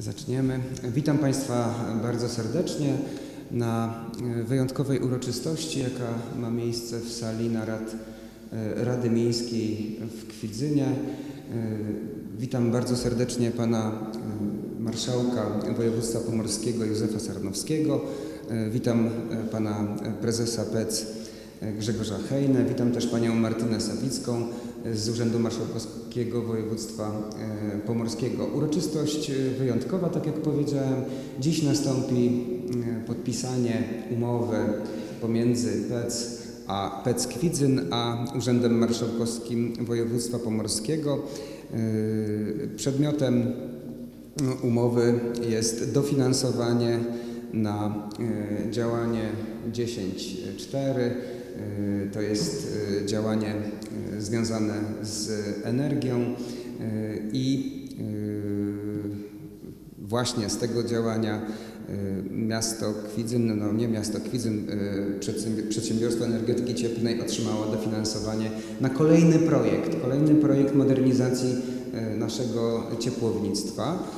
Zaczniemy. Witam Państwa bardzo serdecznie na e, wyjątkowej uroczystości, jaka ma miejsce w sali narad e, Rady Miejskiej w Kwidzynie. E, Witam bardzo serdecznie Pana Marszałka Województwa Pomorskiego Józefa Sarnowskiego. Witam Pana Prezesa PEC Grzegorza Hejnę. Witam też Panią Martynę Sawicką z Urzędu Marszałkowskiego Województwa e, Pomorskiego. Uroczystość e, wyjątkowa, tak jak powiedziałem. Dziś nastąpi e, podpisanie umowy pomiędzy PEC a PEC Kwidzyn, a Urzędem Marszałkowskim Województwa Pomorskiego. Przedmiotem no, umowy jest dofinansowanie na działanie 10.4. E, To jest e, działanie e, związane z energią i właśnie z tego działania miasto Kwidzyn, no nie miasto Kwidzyn, przedsiębi- przedsiębiorstwo energetyki cieplnej otrzymało dofinansowanie na kolejny projekt, kolejny projekt modernizacji naszego ciepłownictwa.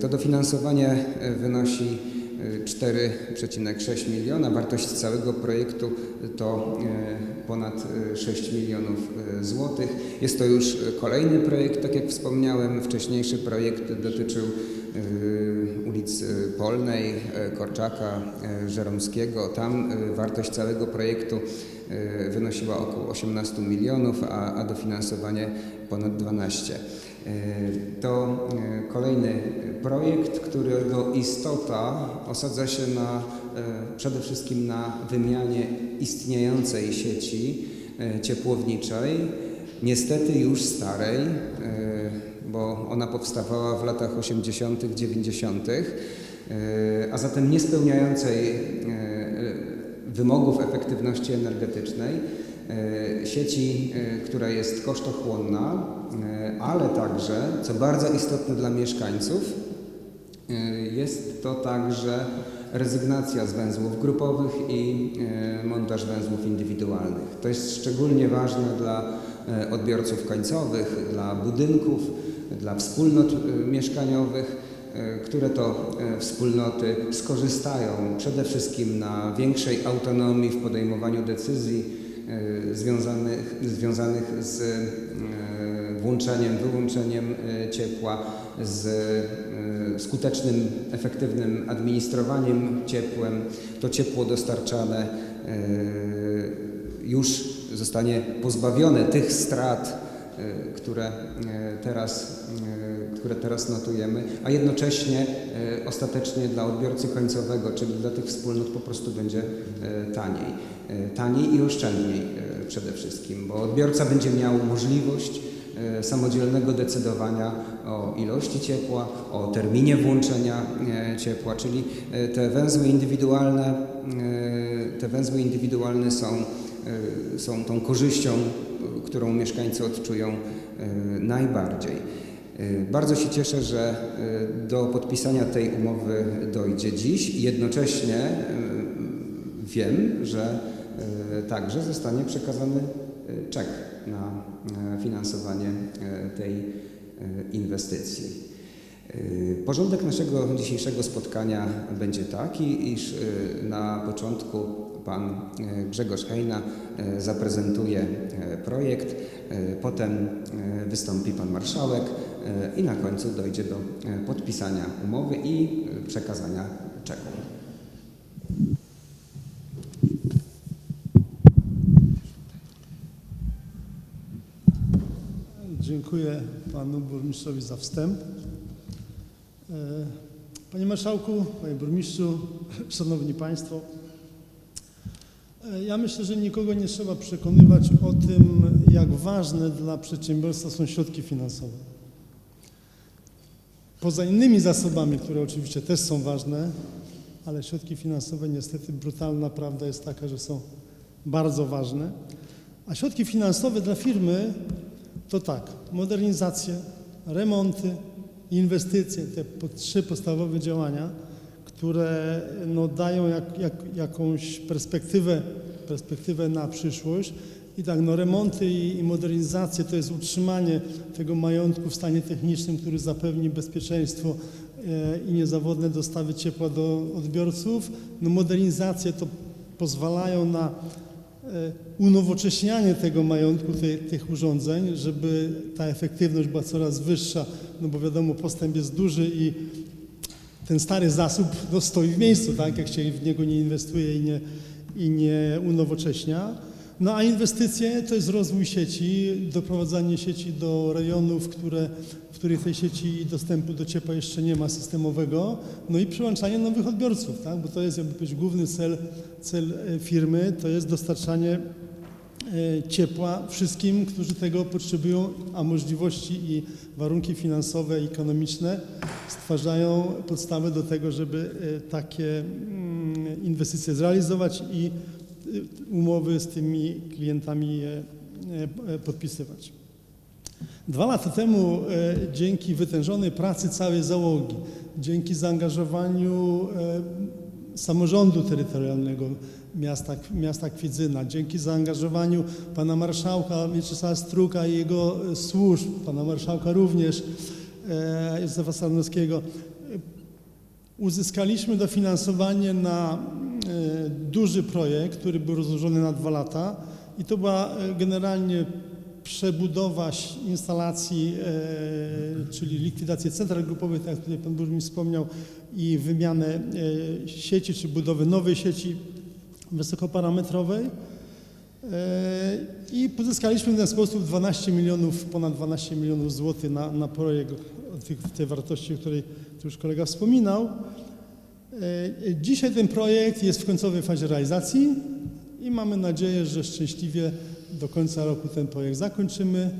To dofinansowanie wynosi 4,6 miliona. Wartość całego projektu to e, ponad e, 6 milionów e, złotych. Jest to już kolejny projekt, tak jak wspomniałem. Wcześniejszy projekt dotyczył e, ulic e, Polnej, e, Korczaka, e, Żeromskiego. Tam wartość całego projektu wynosiła około 18 milionów, a, a dofinansowanie ponad 12. E, To kolejny projekt, którego istota osadza się na, przede wszystkim na wymianie istniejącej sieci ciepłowniczej, niestety już starej, bo ona powstawała w latach 80., 90., e, a zatem nie spełniającej e, wymogów efektywności energetycznej, e, sieci, która jest kosztochłonna, ale także, co bardzo istotne dla mieszkańców, jest to także rezygnacja z węzłów grupowych i montaż węzłów indywidualnych. To jest szczególnie ważne dla odbiorców końcowych, dla budynków, dla wspólnot e, mieszkaniowych, e, które to e, wspólnoty skorzystają przede wszystkim na większej autonomii w podejmowaniu decyzji związanych, związanych z włączeniem, wyłączeniem ciepła, z skutecznym, efektywnym administrowaniem ciepłem. To ciepło dostarczane już zostanie pozbawione tych strat, które e, teraz, e, które teraz notujemy, a jednocześnie ostatecznie dla odbiorcy końcowego, czyli dla tych wspólnot po prostu będzie taniej. Taniej i oszczędniej przede wszystkim, bo odbiorca będzie miał możliwość samodzielnego decydowania o ilości ciepła, o terminie włączenia ciepła, czyli te węzły indywidualne, te węzły indywidualne są, są tą korzyścią, którą mieszkańcy odczują e, najbardziej. E, Bardzo się cieszę, że e, do podpisania tej umowy dojdzie dziś jednocześnie wiem, że także zostanie przekazany czek na finansowanie tej inwestycji. E, Porządek naszego dzisiejszego spotkania będzie taki, iż e, na początku pan e, Grzegorz Hejna zaprezentuje projekt, potem wystąpi pan marszałek i na końcu dojdzie do podpisania umowy i przekazania czeku. Dziękuję panu burmistrzowi za wstęp. Panie marszałku, panie burmistrzu, szanowni państwo. Ja myślę, że nikogo nie trzeba przekonywać o tym, jak ważne dla przedsiębiorstwa są środki finansowe. Poza innymi zasobami, które oczywiście też są ważne, ale środki finansowe niestety brutalna prawda jest taka, że są bardzo ważne. A środki finansowe dla firmy to tak, modernizacje, remonty, inwestycje, te trzy podstawowe działania, które no, dają jak, jak, jakąś perspektywę, perspektywę na przyszłość I tak, no remonty i, i modernizacje to jest utrzymanie tego majątku w stanie technicznym, który zapewni bezpieczeństwo e, i niezawodne dostawy ciepła do odbiorców. No modernizacje to pozwalają na unowocześnianie tego majątku, tej, tych urządzeń, żeby ta efektywność była coraz wyższa, no bo wiadomo, postęp jest duży i ten stary zasób no, stoi w miejscu, tak, jak się w niego nie inwestuje i nie, i nie unowocześnia. No a inwestycje to jest rozwój sieci, doprowadzanie sieci do rejonów, które, w których tej sieci dostępu do ciepła jeszcze nie ma systemowego, no i przyłączanie nowych odbiorców, tak, bo to jest jakby powiedzieć główny cel, cel e, firmy, to jest dostarczanie e, ciepła wszystkim, którzy tego potrzebują, a możliwości i warunki finansowe i ekonomiczne stwarzają podstawę do tego, żeby e, takie mm, inwestycje zrealizować i umowy z tymi klientami e, e, podpisywać. Dwa lata temu e, dzięki wytężonej pracy całej załogi, dzięki zaangażowaniu e, samorządu terytorialnego miasta, miasta Kwidzyna, dzięki zaangażowaniu pana marszałka Mieczysława Struka i jego służb, pana marszałka również, Józefa Sarnowskiego, uzyskaliśmy dofinansowanie na duży projekt, który był rozłożony na dwa lata i to była e, generalnie przebudowa instalacji, e, czyli likwidację central grupowych, tak jak tutaj Pan Burmistrz wspomniał, i wymianę e, sieci, czy budowę nowej sieci wysokoparametrowej. E, I pozyskaliśmy w ten sposób 12 milionów, ponad 12 milionów złotych na, na projekt tych, tej wartości, o której tu już kolega wspominał. E, Dzisiaj ten projekt jest w końcowej fazie realizacji i mamy nadzieję, że szczęśliwie do końca roku ten projekt zakończymy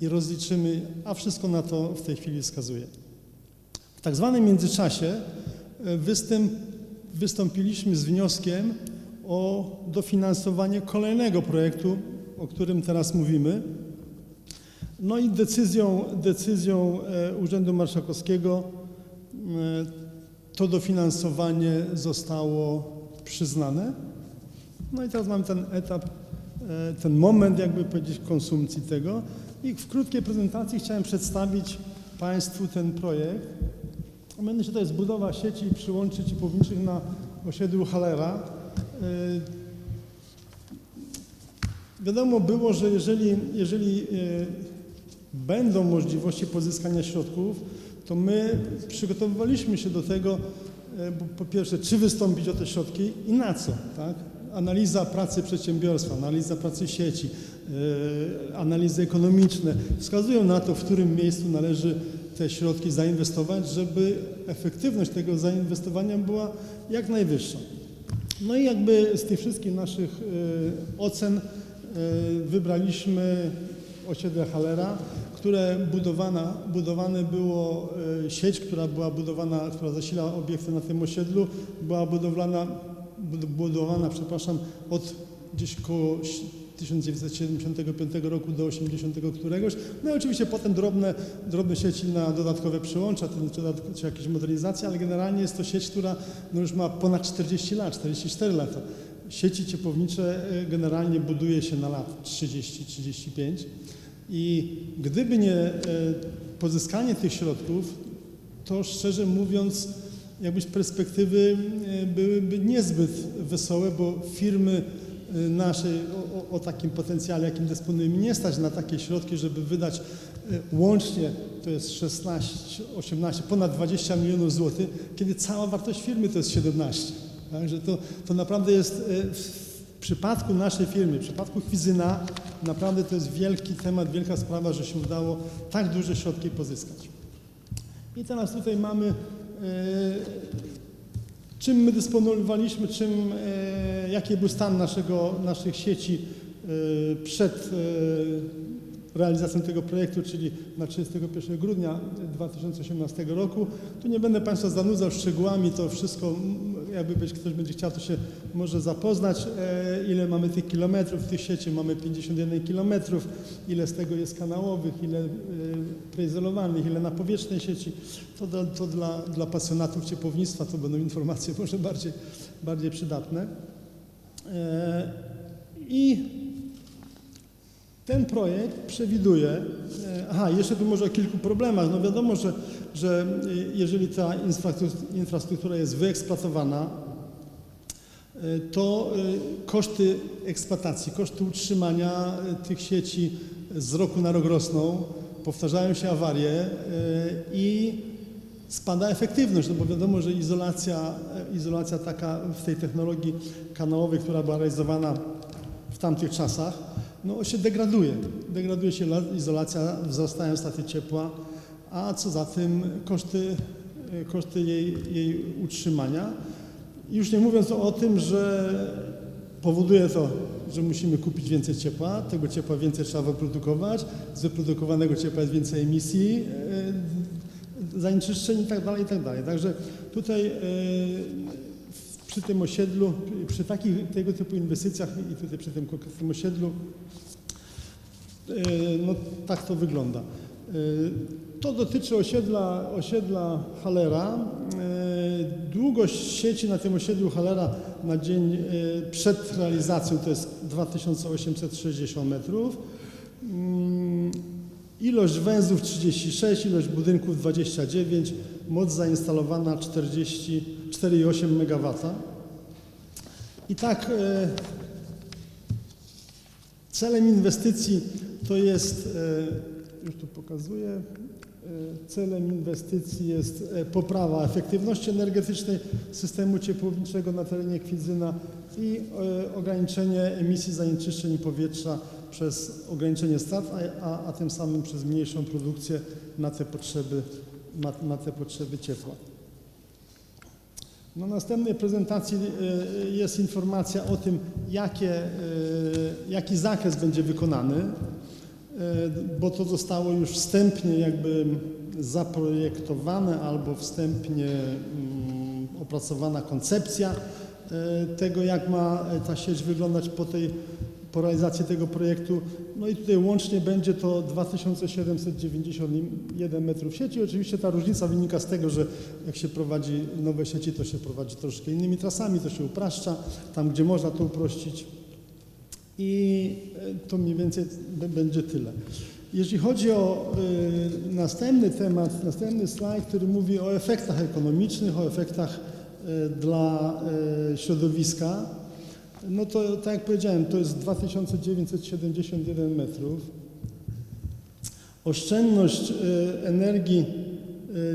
i rozliczymy, a wszystko na to w tej chwili wskazuje. W tak zwanym międzyczasie e, występ, wystąpiliśmy z wnioskiem o dofinansowanie kolejnego projektu, o którym teraz mówimy. No i decyzją, decyzją e, Urzędu Marszałkowskiego to dofinansowanie zostało przyznane. No i teraz mamy ten etap, e, ten moment, jakby powiedzieć, konsumpcji tego. I w krótkiej prezentacji chciałem przedstawić Państwu ten projekt. Mianowicie to jest budowa sieci przyłączy ciepłowniczych na osiedlu Halera. E, Wiadomo było, że jeżeli, jeżeli e, będą możliwości pozyskania środków, to my przygotowywaliśmy się do tego, e, po pierwsze, czy wystąpić o te środki i na co, tak? Analiza pracy przedsiębiorstwa, analiza pracy sieci, e, analizy ekonomiczne wskazują na to, w którym miejscu należy te środki zainwestować, żeby efektywność tego zainwestowania była jak najwyższa. No i jakby z tych wszystkich naszych e, ocen wybraliśmy osiedle Halera, które budowana, budowane było e, sieć, która była budowana, która zasila obiekty na tym osiedlu, była budowlana, bud- budowana, przepraszam, od gdzieś koło 1975 roku do 80 któregoś. No i oczywiście potem drobne, drobne sieci na dodatkowe przyłącza, czy, czy jakieś modernizacje, ale generalnie jest to sieć, która no już ma ponad 40 lat, 44 lata. Sieci ciepłownicze e, generalnie buduje się na lat 30-35 i gdyby nie e, pozyskanie tych środków, to szczerze mówiąc, jakbyś perspektywy e, byłyby niezbyt wesołe, bo firmy e, naszej o, o, takim potencjale, jakim dysponujemy, nie stać na takie środki, żeby wydać łącznie, to jest 16, 18, ponad 20 milionów złotych, kiedy cała wartość firmy to jest 17. Także to, to naprawdę jest w przypadku naszej firmy, w przypadku Kwizyna, naprawdę to jest wielki temat, wielka sprawa, że się udało tak duże środki pozyskać. I teraz tutaj mamy, e, czym my dysponowaliśmy, czym, e, jaki był stan naszego, naszych sieci e, przed e, realizacją tego projektu, czyli na 31 grudnia 2018 roku. Tu nie będę Państwa zanudzał szczegółami, to wszystko, jakby być, ktoś będzie chciał, to się może zapoznać, e, ile mamy tych kilometrów w tych sieci. Mamy 51 kilometrów, ile z tego jest kanałowych, ile e, preizolowanych, ile na powietrznej sieci. To, dla, to dla, dla pasjonatów ciepłownictwa to będą informacje może bardziej, bardziej przydatne. E, I Ten projekt przewiduje, e, aha, jeszcze tu może o kilku problemach. No wiadomo, że, że jeżeli ta infrastruktura- jest wyeksploatowana, e, to e, koszty eksploatacji, koszty utrzymania tych sieci z roku na rok rosną, powtarzają się awarie i spada efektywność, no bo wiadomo, że izolacja, izolacja taka w tej technologii kanałowej, która była realizowana w tamtych czasach, no się degraduje. Degraduje się la- izolacja, wzrastają straty ciepła, a co za tym koszty, e, koszty jej, jej utrzymania. Już nie mówiąc o tym, że powoduje to, że musimy kupić więcej ciepła, tego ciepła więcej trzeba wyprodukować, z wyprodukowanego ciepła jest więcej emisji, e, zanieczyszczeń i tak dalej, i tak. Także tutaj e, przy tym osiedlu, przy takich tego typu inwestycjach i tutaj przy tym konkretnym osiedlu, e, no tak to wygląda. E, To dotyczy osiedla, osiedla Halera. E, Długość sieci na tym osiedlu Halera na dzień przed realizacją to jest 2860 metrów. Mm, Ilość węzłów 36, ilość budynków 29, moc zainstalowana 44,8 MW. I tak e, celem inwestycji to jest, e, już tu pokazuję, e, celem inwestycji jest poprawa efektywności energetycznej systemu ciepłowniczego na terenie Kwidzyna i ograniczenie emisji zanieczyszczeń powietrza przez ograniczenie strat, a, a, a tym samym przez mniejszą produkcję na te potrzeby, na, na te potrzeby ciepła. Na następnej prezentacji e, jest informacja o tym, jakie, e, jaki zakres będzie wykonany, e, bo to zostało już wstępnie jakby zaprojektowane albo wstępnie mm, opracowana koncepcja tego, jak ma ta sieć wyglądać po tej po realizacji tego projektu. No i tutaj łącznie będzie to 2791 metrów sieci. Oczywiście ta różnica wynika z tego, że jak się prowadzi nowe sieci, to się prowadzi troszkę innymi trasami, to się upraszcza, tam gdzie można to uprościć. I e, to mniej więcej będzie tyle. Jeśli chodzi o y, następny temat, następny slajd, który mówi o efektach ekonomicznych, o efektach y, dla y, środowiska, no to tak jak powiedziałem, to jest 2971 metrów. Oszczędność y, energii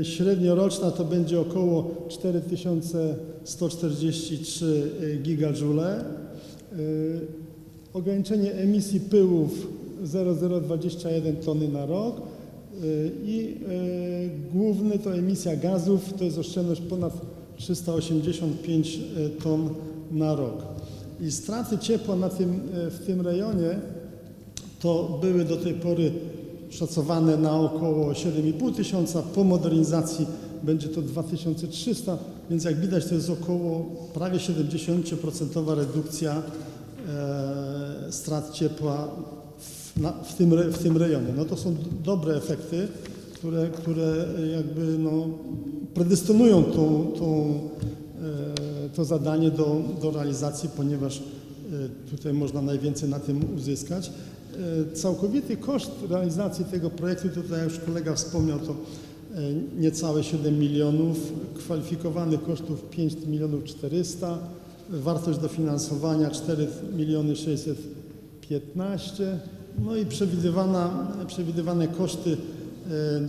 y, średnioroczna to będzie około 4143 gigajoule. Y, Ograniczenie emisji pyłów 0,021 tony na rok i główny to emisja gazów, to jest oszczędność ponad 385 ton na rok. I straty ciepła na tym, y, w tym rejonie to były do tej pory szacowane na około 7,5 tysiąca, po modernizacji będzie to 2300, więc jak widać to jest około prawie 70% redukcja e, strat ciepła w, na, w, tym, w tym rejonie. No to są dobre efekty, które, które jakby no, predystynują tą, tą, e, to zadanie do, do realizacji, ponieważ e, tutaj można najwięcej na tym uzyskać. E, Całkowity koszt realizacji tego projektu, tutaj już kolega wspomniał, to e, niecałe 7 milionów, kwalifikowanych kosztów 5 milionów 400, wartość dofinansowania 4 miliony 615, no i przewidywana, przewidywane koszty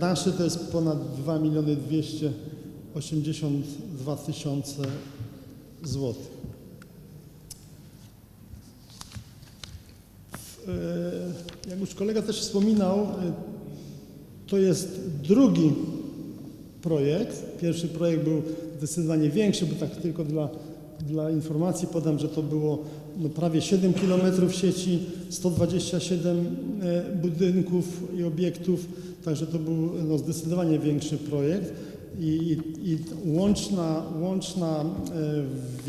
nasze to jest ponad 2 miliony 282 tysiące złotych. E, Jak już kolega też wspominał, e, to jest drugi projekt. Pierwszy projekt był zdecydowanie większy, bo tak tylko dla, dla informacji podam, że to było no, prawie 7 km sieci, 127 e, budynków i obiektów, także to był no, zdecydowanie większy projekt i, i łączna, łączna e,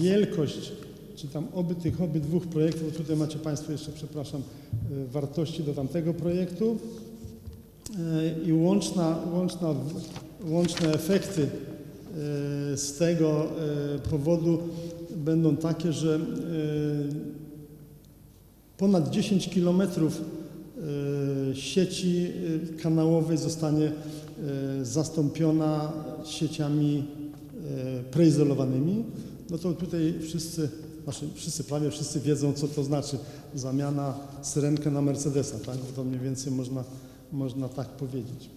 wielkość czy tam oby tych obydwóch projektów, tutaj macie Państwo jeszcze, przepraszam, e, wartości do tamtego projektu. E, i łączna, łączna, łączne efekty z tego powodu będą takie, że ponad 10 kilometrów sieci kanałowej zostanie zastąpiona sieciami e, preizolowanymi, no to tutaj wszyscy, znaczy wszyscy, prawie wszyscy wiedzą, co to znaczy zamiana syrenkę na Mercedesa, tak? To mniej więcej można, można tak powiedzieć.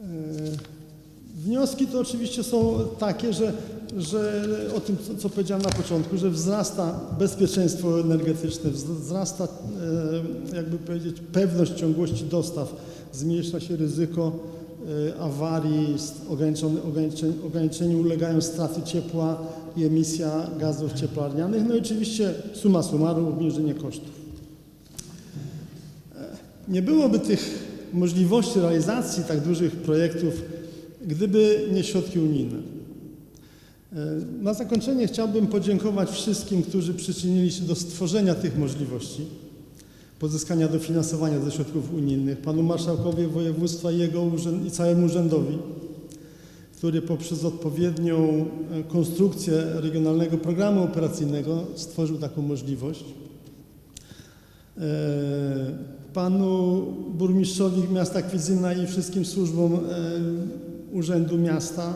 E, Wnioski to oczywiście są takie, że, że o tym, co, co powiedziałem na początku, że wzrasta bezpieczeństwo energetyczne, wz- wzrasta, e, jakby powiedzieć, pewność ciągłości dostaw, zmniejsza się ryzyko e, awarii, ograniczeń, ograniczeniu ulegają straty ciepła i emisja gazów cieplarnianych, no i oczywiście suma summarum obniżenie kosztów. Nie byłoby tych możliwości realizacji tak dużych projektów, gdyby nie środki unijne. E, Na zakończenie chciałbym podziękować wszystkim, którzy przyczynili się do stworzenia tych możliwości pozyskania dofinansowania ze środków unijnych, panu marszałkowi województwa i jego urzęd, i całemu urzędowi, który poprzez odpowiednią e, konstrukcję regionalnego programu operacyjnego stworzył taką możliwość. E, Panu burmistrzowi miasta Kwidzyna i wszystkim służbom e, Urzędu Miasta.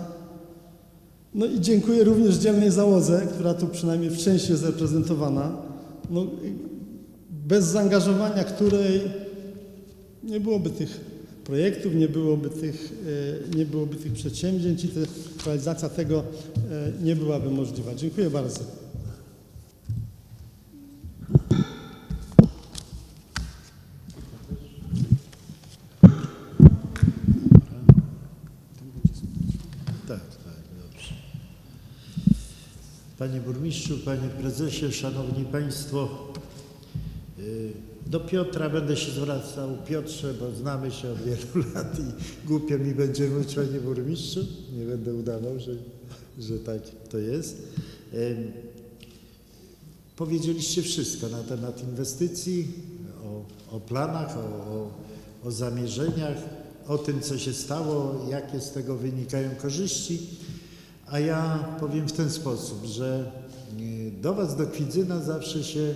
No i dziękuję również dzielnej załodze, która tu przynajmniej w części jest reprezentowana. No, bez zaangażowania której nie byłoby tych projektów, nie byłoby tych, e, nie byłoby tych przedsięwzięć i te, realizacja tego e, nie byłaby możliwa. Dziękuję bardzo. Tak, tak. Panie burmistrzu, panie prezesie, szanowni państwo, do Piotra będę się zwracał. Piotrze, bo znamy się od wielu lat i głupio mi będzie mówić panie burmistrzu. Nie będę udawał, że, że tak to jest. Powiedzieliście wszystko na temat inwestycji, o, o planach, o, o, o zamierzeniach, o tym, co się stało, jakie z tego wynikają korzyści. A ja powiem w ten sposób, że y, do Was, do Kwidzyna zawsze się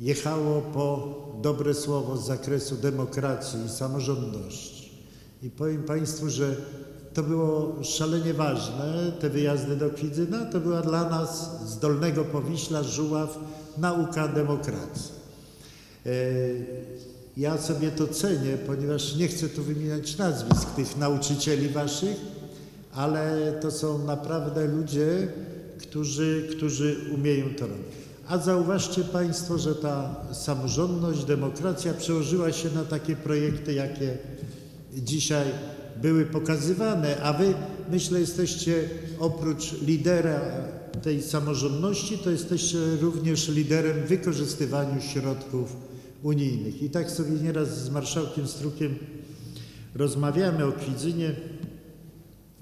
jechało po dobre słowo z zakresu demokracji i samorządności. I powiem Państwu, że to było szalenie ważne, te wyjazdy do Kwidzyna, to była dla nas z Dolnego Powiśla, Żuław, nauka demokracji. E, Ja sobie to cenię, ponieważ nie chcę tu wymieniać nazwisk tych nauczycieli waszych, ale to są naprawdę ludzie, którzy, którzy umieją to robić. A zauważcie Państwo, że ta samorządność, demokracja przełożyła się na takie projekty, jakie dzisiaj były pokazywane, a Wy, myślę, jesteście oprócz lidera tej samorządności, to jesteście również liderem w wykorzystywaniu środków unijnych. I tak sobie nieraz z marszałkiem Strukiem rozmawiamy o Kwidzynie,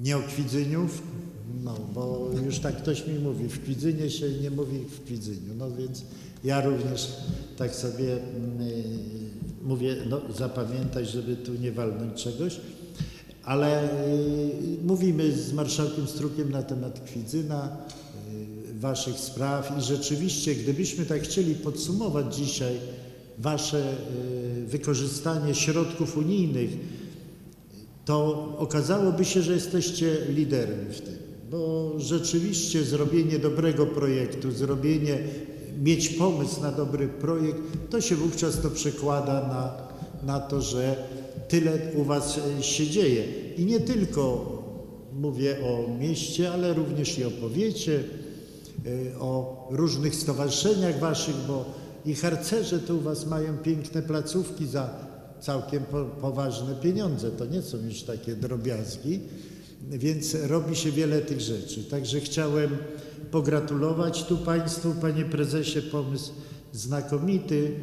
nie o Kwidzyniu, no bo już tak ktoś mi mówi, w Kwidzynie się nie mówi w Kwidzyniu, no więc ja również tak sobie mm, y, mówię, no zapamiętać, żeby tu nie walnąć czegoś, ale y, mówimy z marszałkiem Strukiem na temat Kwidzyna, y, waszych spraw i rzeczywiście, gdybyśmy tak chcieli podsumować dzisiaj wasze wykorzystanie środków unijnych, to okazałoby się, że jesteście liderem w tym. Bo rzeczywiście zrobienie dobrego projektu, zrobienie, mieć pomysł na dobry projekt, to się wówczas to przekłada na, na to, że tyle u Was się dzieje. I nie tylko mówię o mieście, ale również i o powiecie, e, o różnych stowarzyszeniach Waszych, bo i harcerze to u Was mają piękne placówki za całkiem po, poważne pieniądze. To nie są już takie drobiazgi, więc robi się wiele tych rzeczy. Także chciałem pogratulować tu Państwu, Panie Prezesie, pomysł znakomity,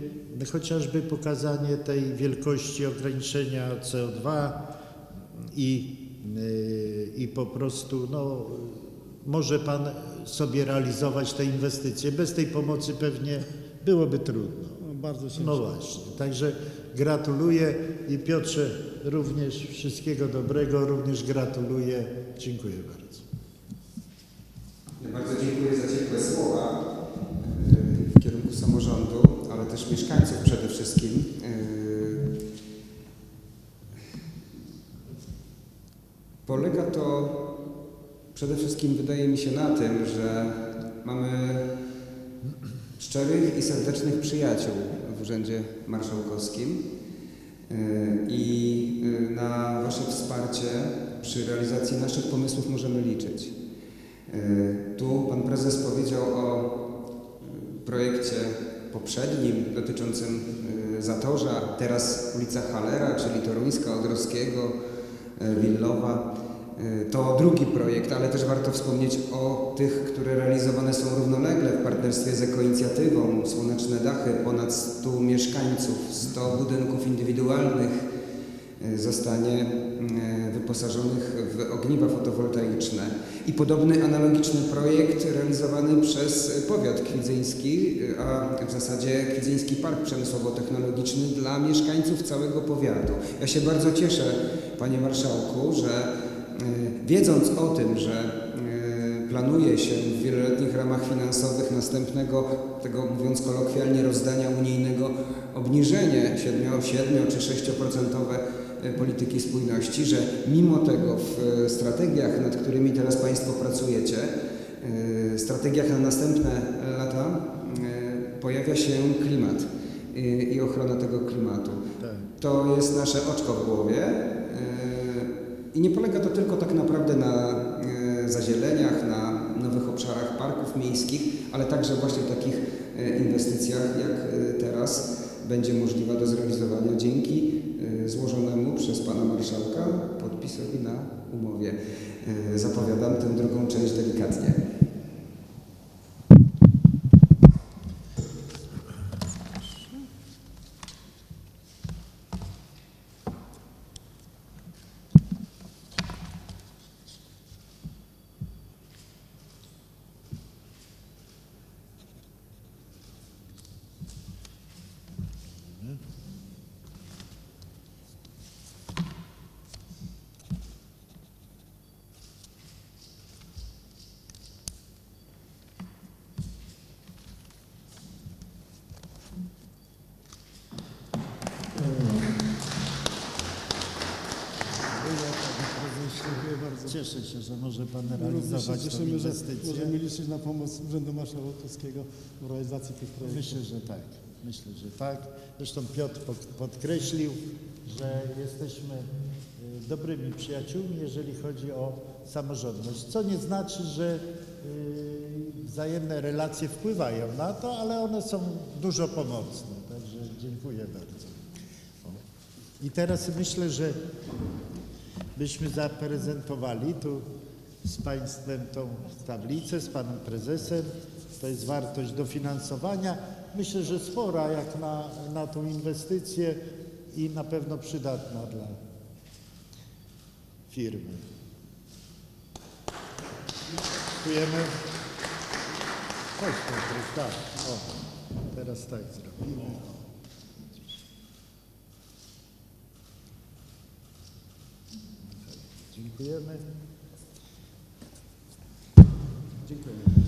chociażby pokazanie tej wielkości ograniczenia CO2 i, yy, i po prostu no, może Pan sobie realizować te inwestycje. Bez tej pomocy pewnie byłoby trudno. No, bardzo się No właśnie, także gratuluję i Piotrze również wszystkiego dobrego, również gratuluję. Dziękuję bardzo. Bardzo dziękuję za ciepłe słowa y, w kierunku samorządu, ale też mieszkańców przede wszystkim. Yy, Polega to przede wszystkim, wydaje mi się, na tym, że mamy szczerych i serdecznych przyjaciół Urzędzie Marszałkowskim yy, i yy, na Wasze wsparcie przy realizacji naszych pomysłów możemy liczyć. Yy, Tu Pan Prezes powiedział o projekcie poprzednim dotyczącym Zatorza, teraz ulica Halera, czyli Toruńska, Odrowskiego, Willowa. Yy, To drugi projekt, ale też warto wspomnieć o tych, które realizowane są równolegle w partnerstwie z Ekoinicjatywą. Słoneczne dachy, ponad 100 mieszkańców, 100 budynków indywidualnych yy, zostanie yy, wyposażonych w ogniwa fotowoltaiczne. I podobny analogiczny projekt realizowany przez powiat kwidzyński, a w zasadzie Kwidzyński Park Przemysłowo-Technologiczny dla mieszkańców całego powiatu. Ja się bardzo cieszę, Panie Marszałku, że wiedząc o tym, że yy, planuje się w wieloletnich ramach finansowych następnego, tego mówiąc kolokwialnie, rozdania unijnego obniżenie 7, 7 czy 6% polityki spójności, że mimo tego w e, strategiach, nad którymi teraz Państwo pracujecie, e, strategiach na następne lata e, pojawia się klimat e, i ochrona tego klimatu. Tak. To jest nasze oczko w głowie e, i nie polega to tylko tak naprawdę na e, zazieleniach, na nowych obszarach parków miejskich, ale także właśnie takich e, inwestycjach jak e, teraz będzie możliwa do zrealizowania dzięki złożonemu przez Pana Marszałka podpisowi na umowie. Zapowiadam tę drugą część delikatnie. Dziękuję bardzo. Cieszę się, że może Pan realizować tę inwestycję. możemy liczyć na pomoc Urzędu Marszałkowskiego w realizacji tych projektów. Myślę, że tak. Myślę, że tak. Zresztą Piotr pod- podkreślił, że jesteśmy y, dobrymi przyjaciółmi, jeżeli chodzi o samorządność. Co nie znaczy, że y, wzajemne relacje wpływają na to, ale one są dużo pomocne. Także dziękuję bardzo. I teraz myślę, że byśmy zaprezentowali tu z Państwem tą tablicę, z Panem Prezesem. To jest wartość dofinansowania. Myślę, że spora jak na, na tą inwestycję i na pewno przydatna dla firmy. Dziękujemy. Chodź tak. O, teraz tak zrobimy. Dziękujemy. Dziękuję.